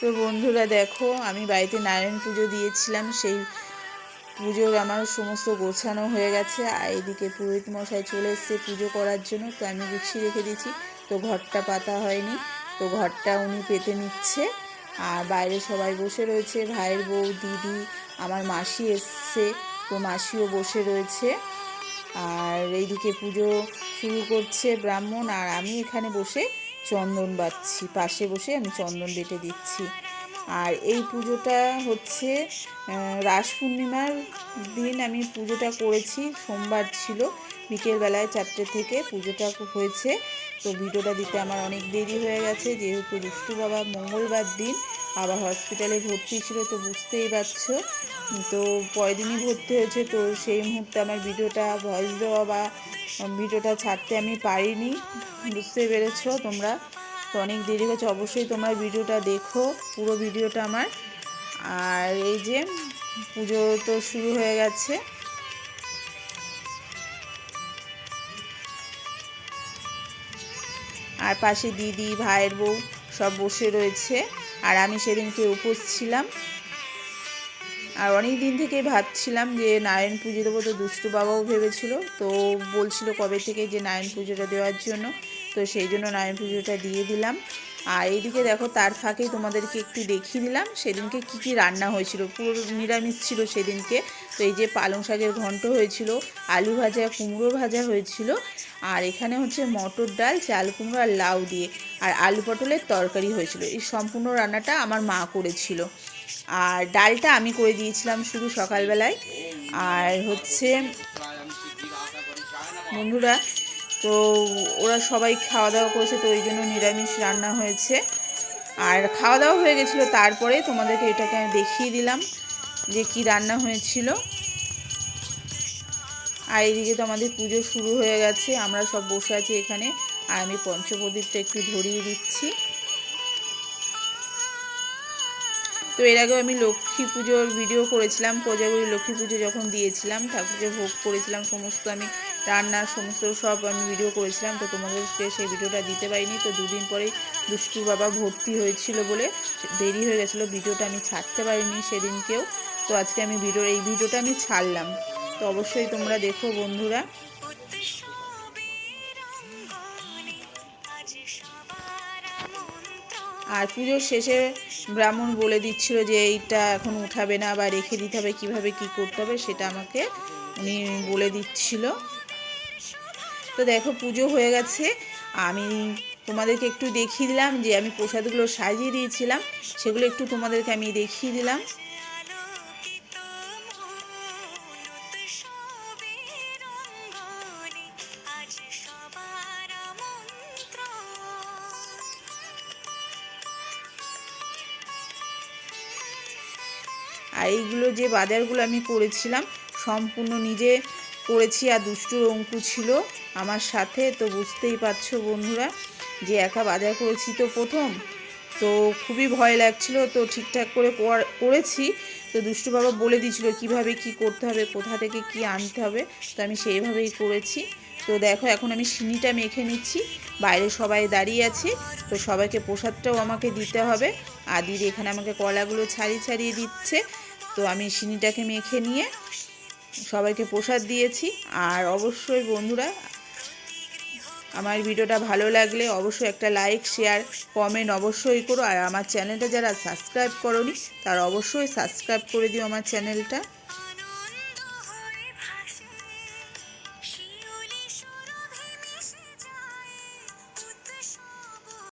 তো বন্ধুরা দেখো, আমি বাড়িতে নারায়ণ পুজো দিয়েছিলাম, সেই পুজোর আমার সমস্ত গোছানো হয়ে গেছে। আর এদিকে পুরোহিত মশাই চলে এসছে পুজো করার জন্য, তো আমি গুছিয়ে রেখে দিয়েছি। তো ঘরটা পাতা হয়নি, তো ঘরটা উনি পেতে নিচ্ছে। আর বাইরে সবাই বসে রয়েছে, ভাইয়ের বউ, দিদি, আমার মাসি এসছে, তো মাসিও বসে রয়েছে। আর এইদিকে পুজো শুরু করছে ব্রাহ্মণ, আর আমি এখানে বসে চন্দন বাটছি পাশে বসে আমি চন্দন বেটে দিচ্ছি। আর এই পুজোটা হচ্ছে রাস পূর্ণিমার দিন আমি পুজোটা করেছি। সোমবার ছিল বিকেলবেলায় চারটে থেকে পুজোটা হয়েছে। তো ভিডিওটা দিতে আমার অনেক দেরি হয়ে গেছে, যেহেতু দুষ্টু বাবা মঙ্গলবার দিন আবার হসপিটালে ভর্তি ছিল, তো বুঝতেই পারছ। তো পরের দিনই ভর্তি হয়েছে, তো সেই মুহূর্তে আমার ভিডিওটা ভয়েস দেওয়া বা ভিডিওটা ছাড়তে আমি পারিনি। বুঝতে পেরেছ তোমরা? তো অনেক দেরি হয়েছে, অবশ্যই তোমরা ভিডিওটা দেখো, পুরো ভিডিওটা আমার। আর এই যে পুজো তো শুরু হয়ে গেছে। আর পাশে দিদি, ভাইয়ের বউ সব বসে রয়েছে। আর আমি সেদিনকে উপোস ছিলাম। আর অনেক দিন থেকেই ভাবছিলাম যে নারায়ণ পুজো দেবো তো দুষ্টু বাবাও ভেবেছিল, তো বলছিল কবে থেকে যে নারায়ণ পুজোটা দেওয়ার জন্য, তো সেই জন্য নারায়ণ পুজোটা দিয়ে দিলাম। আর এইদিকে দেখো তার ফাঁকেই তোমাদেরকে একটু দেখিয়ে দিলাম, সেদিনকে কি কি রান্না হয়েছিল, পুরো নিরামিষ ছিল সেদিনকে, তো এই যে পালং শাকের ঘন্ট হয়েছিল, আলু ভাজা, কুমড়ো ভাজা হয়েছিল, আর এখানে হচ্ছে মটর ডাল, চাল কুমড়ো আর লাউ দিয়ে, আর আলু পটলের তরকারি হয়েছিল। এই সম্পূর্ণ রান্নাটা আমার মা করেছিল। আর ডালটা আমি করে দিয়েছিলাম শুধু সকালবেলায়। আর হচ্ছে বন্ধুরা, তো ওরা সবাই খাওয়া দাওয়া করেছে, তো ওই জন্য নিরামিষ রান্না হয়েছে। আর খাওয়া দাওয়া হয়ে গেছিল, তারপরে তোমাদেরকে এটাকে আমি দেখিয়ে দিলাম যে কি রান্না হয়েছিল। আর এইদিকে তো আমাদের পুজো শুরু হয়ে গেছে, আমরা সব বসে আছি এখানে। আর আমি পঞ্চপ্রদীপটা একটু ধরিয়ে দিচ্ছি। তো এর আগেও আমি লক্ষ্মী পুজোর ভিডিও করেছিলাম কোজাগুড়ি লক্ষ্মী পুজো যখন দিয়েছিলাম ঠাকুরকে ভোগ করেছিলাম, সমস্ত আমি রান্নার সমস্ত সব আমি ভিডিও করেছিলাম, তো তোমাদেরকে সেই ভিডিওটা দিতে পারিনি। তো দুদিন পরেই দুষ্টু বাবা ভর্তি হয়েছিল বলে দেরি হয়ে গেছিল ভিডিওটা আমি ছাড়তে পারিনি সেদিনকেও। তো আজকে আমি ভিডিও এই ভিডিওটা আমি ছাড়লাম। তো অবশ্যই তোমরা দেখো বন্ধুরা। আর পুজোর শেষে ব্রাহ্মণ বলে দিচ্ছিল যে এইটা এখন উঠাবে না বা রেখে দিতে হবে, কীভাবে কী করতে হবে সেটা আমাকে উনি বলে দিচ্ছিল। তো দেখো, পুজো হয়ে গেছে। আমি তোমাদেরকে একটু দেখিয়ে দিলাম যে আমি প্রসাদগুলো সাজিয়ে দিয়েছিলাম, সেগুলো একটু তোমাদেরকে আমি দেখিয়ে দিলাম। আর এইগুলো যে বাজারগুলো আমি করেছিলাম, সম্পূর্ণ নিজে করেছি আর দুষ্টুর অঙ্কু ছিল আমার সাথে। তো বুঝতেই পারছ বন্ধুরা যে একা বাজার করেছি তো প্রথম। তো খুবই ভয় লাগছিল, তো ঠিকঠাক করে কর- করেছি। তো দুষ্টু বাবা বলে দিয়েছিল কীভাবে কি করতে হবে, কোথা থেকে কি আনতে হবে, তো আমি সেইভাবেই করেছি। তো দেখো এখন আমি সিনিটা মেখে নিচ্ছি, বাইরে সবাই দাঁড়িয়ে আছে, তো সবাইকে প্রসাদটাও আমাকে দিতে হবে। আর দিদি এখানে আমাকে কলাগুলো ছাড়িয়ে ছাড়িয়ে দিচ্ছে। তো আমি সিনিটাকে মেখে নিয়ে সবাইকে প্রসাদ দিয়েছি। আর অবশ্যই বন্ধুরা, আমার ভিডিওটা ভালো লাগলে অবশ্যই একটা লাইক শেয়ার কমেন্ট অবশ্যই করো। আর আমার চ্যানেলটা যারা সাবস্ক্রাইব করনি, তারা অবশ্যই সাবস্ক্রাইব করে দিও আমার চ্যানেলটা।